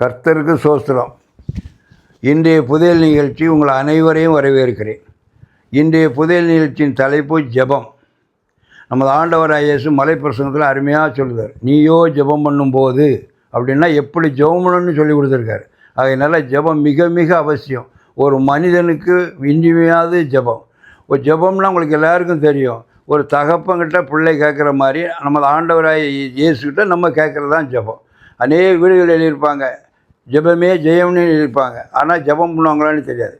கர்த்தருக்கு சோஸ்திரம். இன்றைய புதையல் நிகழ்ச்சி உங்கள் அனைவரையும் வரவேற்கிறேன். இன்றைய புதையல் நிகழ்ச்சியின் தலைப்பு ஜெபம். நமது ஆண்டவர் இயேசு மலைப்பிரசங்கத்தில் அருமையாக சொல்லுவார் நீயோ ஜெபம் பண்ணும்போது அப்படின்னா எப்படி ஜெபம் பண்ணணும்னு சொல்லி கொடுத்துருக்காரு. அதனால் ஜெபம் மிக மிக அவசியம். ஒரு மனிதனுக்கு இன்றிமையாவது ஜெபம். ஒரு ஜபம்னா உங்களுக்கு எல்லாருக்கும் தெரியும். ஒரு தகப்பங்கிட்ட பிள்ளை கேட்குற மாதிரி நமது ஆண்டவராக இயேசுக்கிட்ட நம்ம கேட்குறது தான் ஜெபம். அநேக வீடுகள் எழுதியிருப்பாங்க. ஜெபமே ஜெயம்னு இருப்பாங்க. ஆனால் ஜெபம் பண்ணுவாங்களான்னு தெரியாது.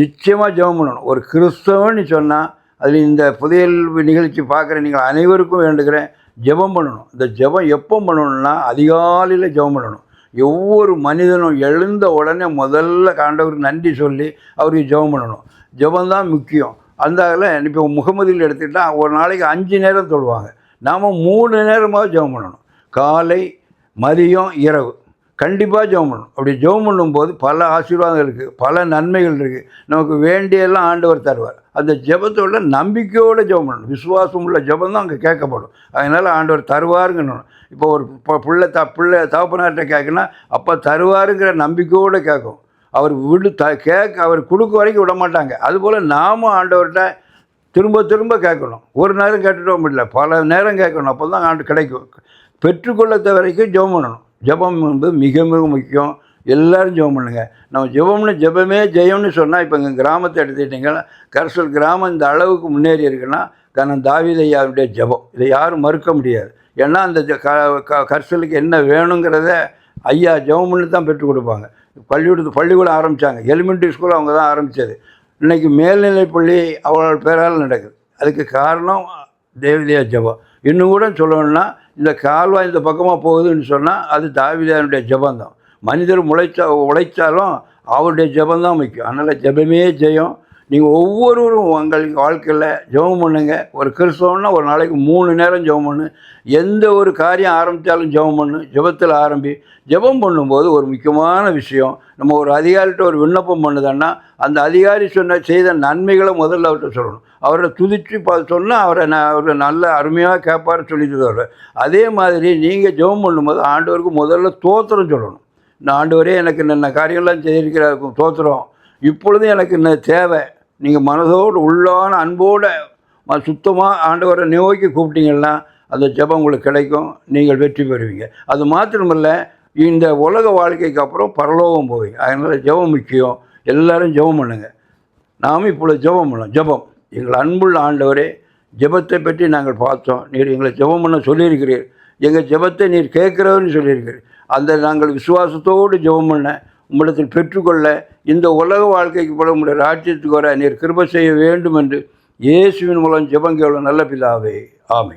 நிச்சயமாக ஜெபம் பண்ணணும். ஒரு கிறிஸ்தவன்னு சொன்னால் அதில் இந்த புதையல் நிகழ்ச்சி பார்க்குற நீங்கள் அனைவருக்கும் வேண்டுகிறேன் ஜெபம் பண்ணணும். இந்த ஜெபம் எப்போ பண்ணணும்னா அதிகாலையில் ஜெபம் பண்ணணும். ஒவ்வொரு மனிதனும் எழுந்த உடனே முதல்ல காண்டவருக்கு நன்றி சொல்லி அவருக்கு ஜெபம் பண்ணணும். ஜெபம் தான் முக்கியம். அந்த அதில் இப்போ முகமதியில் எடுத்துக்கிட்டால் ஒரு நாளைக்கு அஞ்சு நேரம் தொழுவாங்க. நாம் மூணு நேரமாக ஜெபம் பண்ணணும். காலை மதியம் இரவு. கண்டிப்பாக ஜெபம் பண்ணணும். அப்படி ஜெபம் பண்ணும்போது பல ஆசீர்வாதம் இருக்குது பல நன்மைகள் இருக்குது நமக்கு வேண்டியெல்லாம் ஆண்டவர் தருவார். அந்த ஜெபத்தோட நம்பிக்கையோடு ஜெபம் பண்ணணும். விசுவாசம் உள்ள ஜெபம் தான் அங்கே கேட்கப்படும். அதனால் ஆண்டவர் தருவாருங்கணும் இப்போ ஒரு பிள்ளை த பிள்ளை தகப்பனார்கிட்ட கேட்குன்னா அப்போ தருவாருங்கிற நம்பிக்கையோடு கேட்கும். அவர் விடு த கேட்க அவர் கொடுக்க வரைக்கும் விட மாட்டாங்க. அதுபோல் நாமும் ஆண்டவர்கிட்ட திரும்ப திரும்ப கேட்கணும். ஒரு நேரம் கேட்டுட்டோம் முடியல பல நேரம் கேட்கணும். அப்போ தான் ஆண்டு கிடைக்கும். பெற்றுக்கொள்ளத்த வரைக்கும் ஜெபம் பண்ணணும். ஜெபம் என்பது மிக மிக முக்கியம். எல்லோரும் ஜெபம் பண்ணுங்க. நம்ம ஜெபம்னு ஜெபமே ஜெயம்னு சொன்னால் இப்போ எங்கள் கிராமத்தை எடுத்துக்கிட்டிங்கன்னா கரசல் கிராமம் இந்த அளவுக்கு முன்னேறி இருக்குன்னா கண்ணன் தாவிதையாவுடைய ஜெபம். இதை யாரும் மறுக்க முடியாது. ஏன்னா அந்த ஜ- க- க- கரிசலுக்கு என்ன வேணுங்கிறத ஐயா ஜெபம் பண்ணி தான் பெற்றுக் கொடுப்பாங்க. பள்ளிக்கூடத்து பள்ளிக்கூடம் ஆரம்பித்தாங்க எலிமெண்ட்ரி ஸ்கூல் அவங்க தான் ஆரம்பித்தது இன்றைக்கி மேல்நிலைப்பள்ளி அவளோட பேரால் நடக்குது. அதுக்கு காரணம் தேவதையா ஜெபம். இன்னும் கூட சொல்லணும்னா இந்த கால்வாய் இந்த பக்கமாக போகுதுன்னு சொன்னால் அது தாவிதானுடைய ஜெபம் தான் மனிதர் முளைச்சா உழைச்சாலும் அவருடைய ஜெபம் தான் முக்கியம். அதனால் ஜெபமே ஜெயம். நீங்கள் ஒவ்வொருவரும் உங்கள் வாழ்க்கையில் ஜெபம் பண்ணுங்க. ஒரு கிறிஸ்தவம்னா ஒரு நாளைக்கு மூணு நேரம் ஜெபம் பண்ணு. எந்த ஒரு காரியம் ஆரம்பித்தாலும் ஜெபம் பண்ணு. ஜெபத்தில் ஆரம்பி ஜெபம் பண்ணும்போது ஒரு முக்கியமான விஷயம் நம்ம ஒரு அதிகாரிகிட்ட ஒரு விண்ணப்பம் பண்ணுதன்னா அந்த அதிகாரி சொன்ன செய்த நன்மைகளை முதல்ல அவர்கிட்ட சொல்லணும். அவரை துதிச்சு பா சொன்னால் அவரை நான் அவர் நல்ல அருமையாக கேட்பார் சொல்லிட்டு தருவார். அதே மாதிரி நீங்கள் ஜெபம் பண்ணும்போது ஆண்டவருக்கு முதல்ல தோத்திரம் சொல்லணும். இந்த ஆண்டவரே எனக்கு என்னென்ன காரியங்கள்லாம் செய்திருக்கிறாருக்கும் தோத்திரம். இப்பொழுது எனக்கு என்ன தேவை. நீங்கள் மனதோடு உள்ளான அன்போடு சுத்தமாக ஆண்டவரை நோக்கி கூப்பிட்டீங்கன்னா அந்த ஜெபம் உங்களுக்கு கிடைக்கும். நீங்கள் வெற்றி பெறுவீங்க. அது மாத்திரமல்ல இந்த உலக வாழ்க்கைக்கு அப்புறம் பரலோகம் போவீங்க அதனால் ஜெபம் முக்கியம். எல்லோரும் ஜெபம் பண்ணுங்கள் நாம் இப்பொழுது ஜெபம் பண்ணோம் ஜெபம். எங்கள் அன்புள்ள ஆண்டவரே ஜெபத்தை பற்றி நாங்கள் பார்த்தோம். நீர் எங்களை ஜெபம் பண்ண சொல்லியிருக்கிறீர். எங்கள் ஜெபத்தை நீர் கேட்குறவர்னு சொல்லியிருக்கிறீர். அந்த நாங்கள் விசுவாசத்தோடு ஜெபம் பண்ண உம்மிடத்தில் பெற்றுக்கொள்ள இந்த உலக வாழ்க்கைக்கு போல உங்களுடைய ராஜ்யத்துக்கு வர நீர் கிருப செய்ய வேண்டும் என்று இயேசுவின் மூலம் ஜெபம் நல்ல பிதாவே. ஆமை